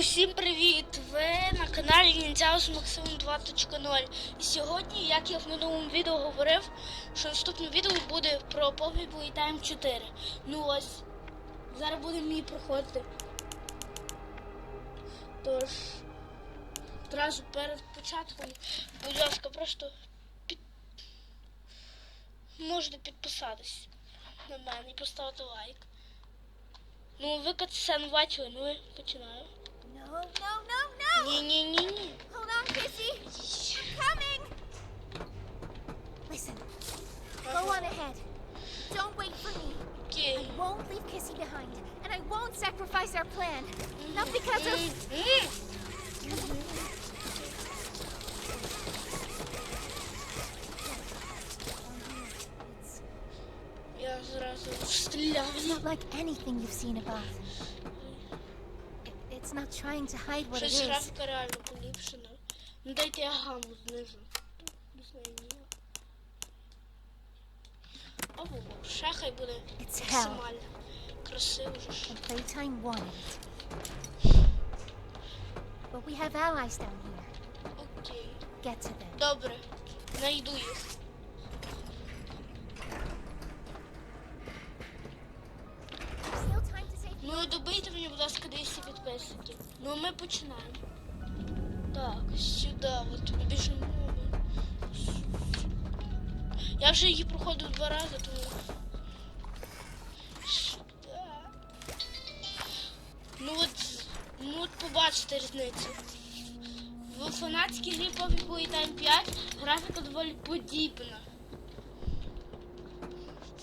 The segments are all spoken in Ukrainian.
усім привіт! Ви на каналі Ніндзяо з 2.0. І сьогодні, як я в минулому відео говорив, що наступне відео буде про Poppy Time 4. Ну ось, зараз буде мій проходити. Тож, одразу перед початком, будь ласка, просто під... можете підписатись на мене і поставити лайк. Ну, ви катсцену бачили, ну і починаю. No, no, no, no! Hold on, Fishy. I'm coming. Listen, go on ahead. Don't wait for me. Okay. I won't leave Kissy behind, and I won't sacrifice our plan. Not because of... It's not like anything you've seen above. It, it's not trying to hide what it Щось is. графіка реально поліпшена. Ну дайте я гаму знижу. Не знаю, ні. Ще хай буде It's hell. максимально красиво же ж. And Playtime wanted. But we have allies down here. Окей. Get to them. Добре. Найду їх. Ласка, 200 підписників. Ну ми починаємо. Так, сюди, от біжимо. Я вже її проходив два рази, тому. Сюди. Ну от, ну от побачите різницю. В фанатській грі Poppy Playtime 5 графіка доволі подібна.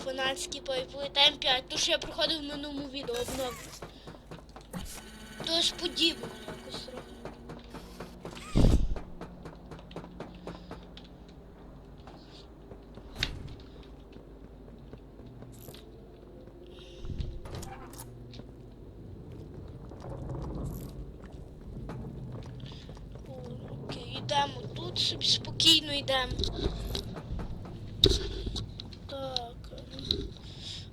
Фанатський Poppy Playtime 5, то що я проходив в минулому відео обновлення. Тож подібно якось. О, Окей, йдемо тут собі спокійно йдемо. Так.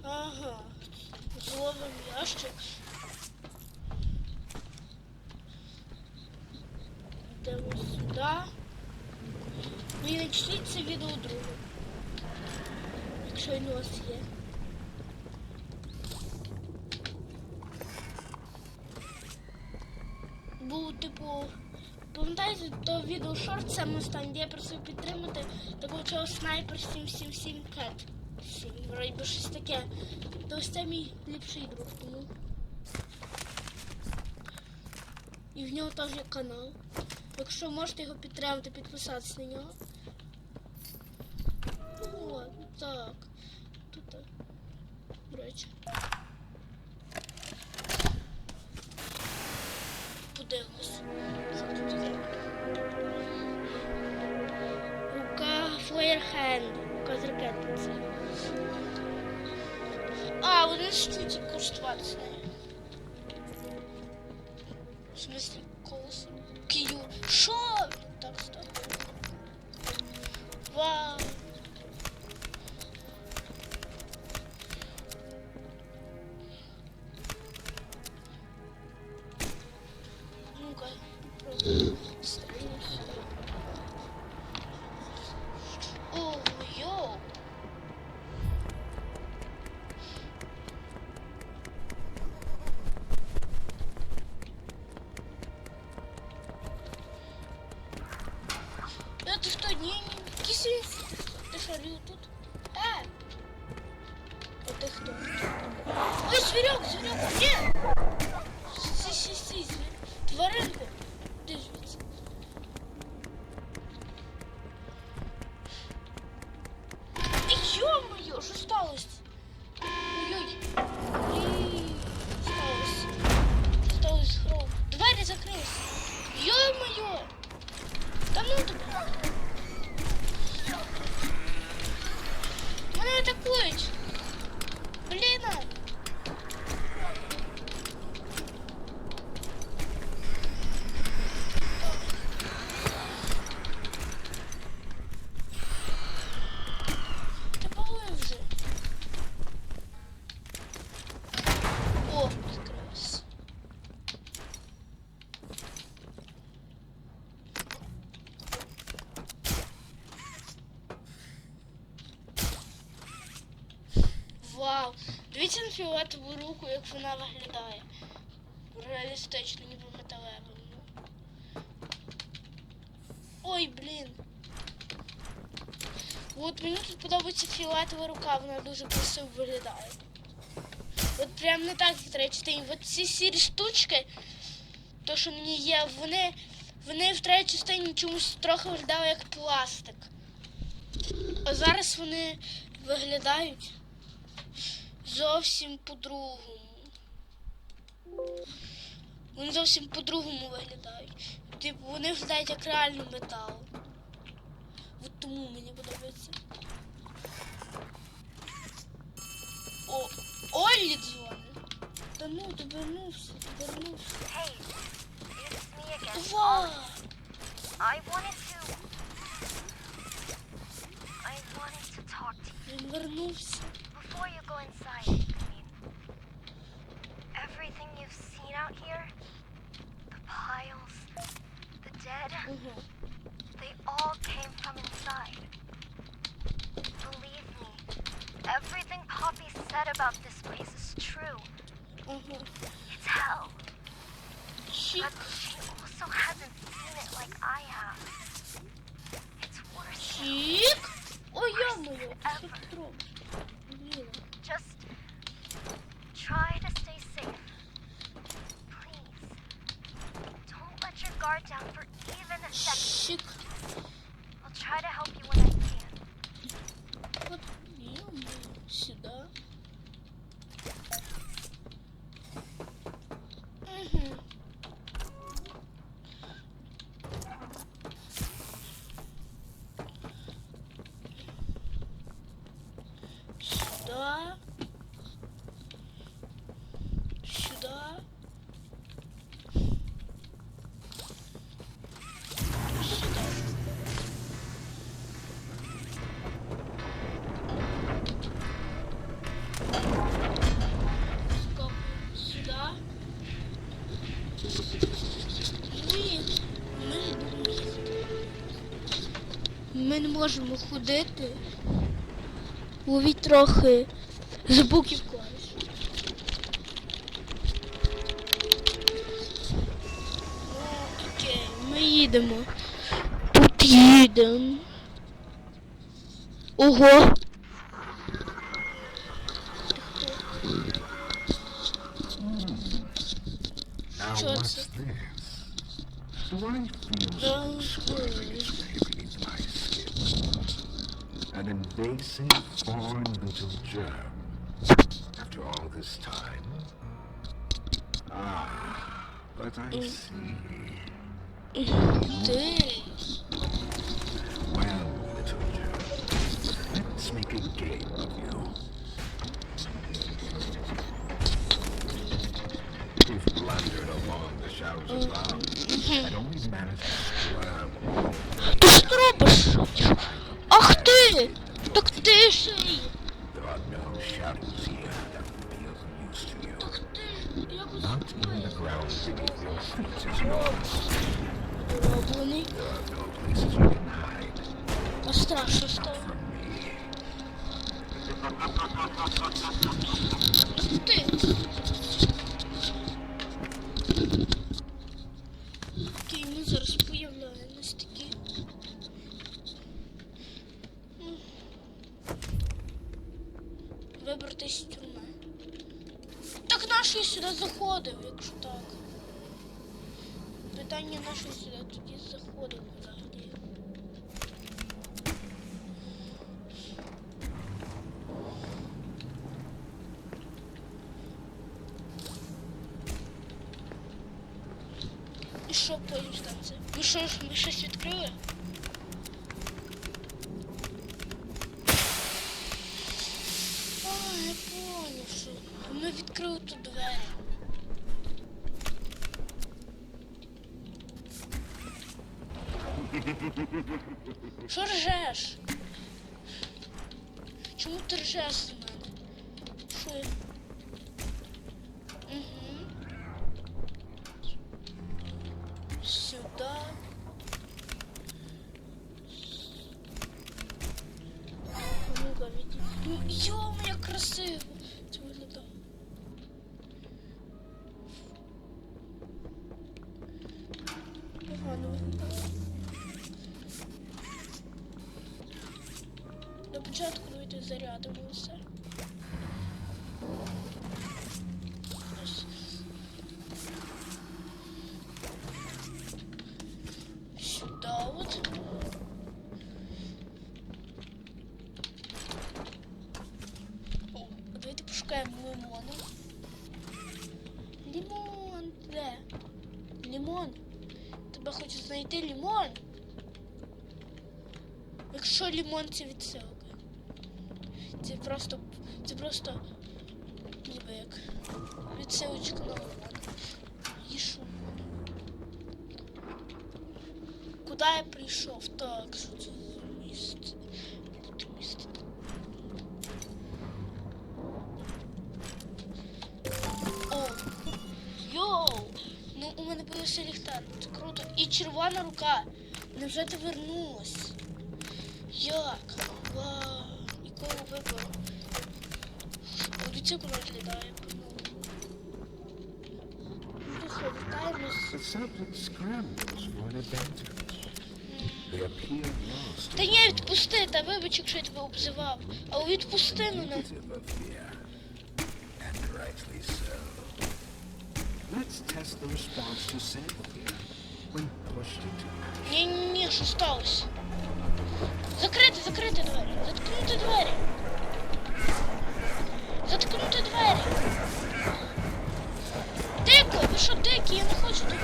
Ага. Зловим ящик. Йдемо сюди. Ну це відео друге. Якщо він у вас є. Був, типу, пам'ятаєте, то відео шорт саме останнє, де я просив підтримати такого чого снайпер 777 Cat. 7, вроді щось таке. То ось це мій ліпший друг, тому. І в нього теж є канал. Якщо можете його підтримати, підписатися на нього. Так. Тут. так. До речі. Подивимось. Що тут є? Рука флеєрхенд. Рука з ракетниці. А, вони ж чуть користуватися нею. В смысле, колесо? Кию. Шо? Так, стоп. Вау. Подивіться фіолетову руку, як вона виглядає. Реалістично, ніби металева. Ну. Ой, блін. От мені тут подобається фіолетова рука, вона дуже красиво виглядає. От прям не так, як третій частині. От ці сірі штучки, то що мені є, вони, вони в третій частині чомусь трохи виглядали як пластик. А зараз вони виглядають зовсім по-другому. Вони зовсім по-другому виглядають. Типу, вони виглядають як реальний метал. От тому мені подобається. О, Оллі дзвонить. Та ну, ти вернувся, ти вернувся. Hey. Ва! I wanted to. I wanted to talk to you Він вернувся. before you go inside. I mean, everything you've seen out here the piles, the dead Ого. they all came from inside. Believe me, everything Poppy said about this place is true. Ого. It's hell. Чик. But she also hasn't seen it like I have. It's worse. Чик. Ой, я-моє, Shook. Можемо ходити. Ловіть трохи звуків буків Ну, окей, ми їдемо. Тут їдемо. Ого! little germ. After all this time. Ah, but I see. Well, little germ, let's make a game of you. You've blundered along the shadows' of love, and only managed to squirm. To zrobisz! Ach ty! Tak ty szyj! No shadows here that would be of use to you. Not even the ground beneath your feet is yours. There are no places you can hide. To straszne z tobą. Wstyd! Вибратись з тюрми. Так я сюди заходив, якщо так? Питання я сюди тоді заходив взагалі. І що потім станеться? Ну що ж, ми щось відкрили? ми відкрили тут двері. Що ржеш? Чому ти ржеш з мене? Що я? Угу. Сюда. Ну-ка, відійди. Ну, йома, як красиво знайти лимон. Якщо лимон це відсилка. Це просто. Це просто ніби як відсилочка на лимон. Їшу. Куди я прийшов? Так, що це за місце? Тут місце. О! Йоу! Ну у мене появився ліхтар. І червона рука. Невже ти вернулась? Як? Вау! An advantage. They appear lost Та ні, відпусти, та вибач, якщо я тебе обзивав. Але відпусти мене. Let's test the response to sample pushed into Ні, ні, ні, що сталося? Закрити, закрити двері. Заткнути двері. Заткнути двері. Дико, ви? Я не хочу тут.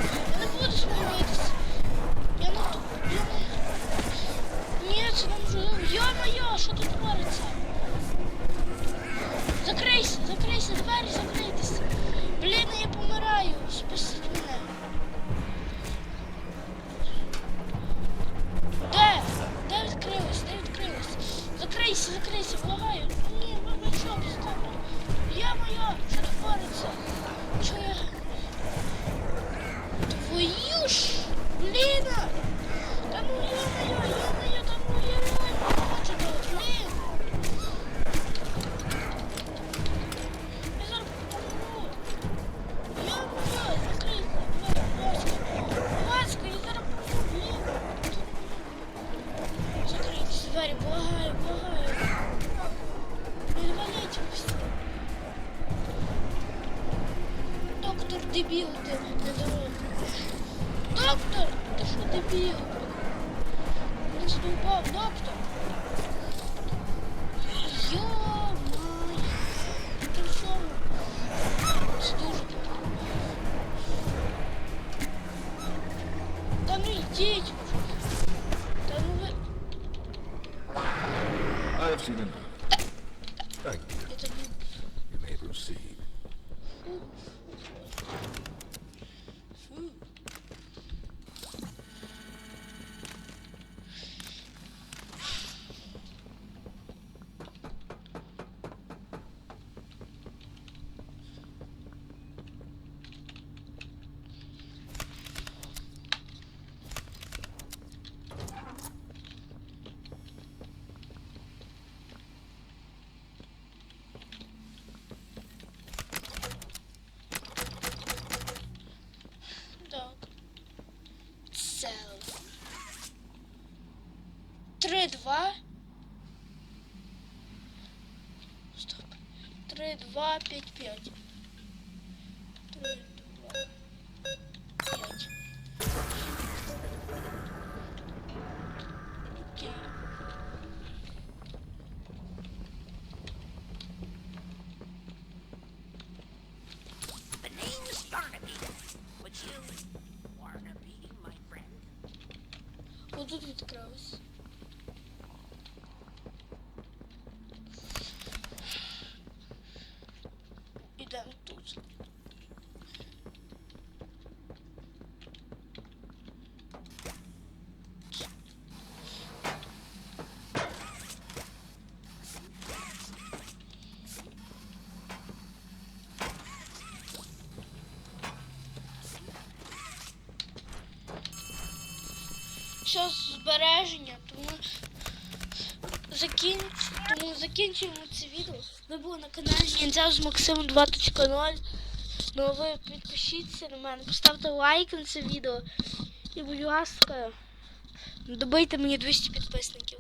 Твою ж, Бліна! Та ну я моя, та ну я реально хочу блін. Я зараз помру. Закрийся, будь ласка. Ласка, я зараз помру, блін. Закрыть двери, благаю, благаю. Все. Доктор, дебил ты на дороге. Доктор, ты что, дебил? Не ступав, доктор. Ё-моё. Ты что? Це дуже добре. Та ну йдіть. Та ну ви... I've seen enough. Thank you. Я тобі You may proceed. 2. Стоп. 3, 2, 5, 5. 3, 2, 5. Окей. The name is Barnaby. Would you, Barnaby, my friend? Вот тут открылось. Зараз збереження, тому закінч... тому закінчуємо це відео. Ви були на каналі Ніндзя з Максимом 2.0. Ну ви підпишіться на мене, поставте лайк на це відео. І, будь ласка, добийте мені 200 підписників.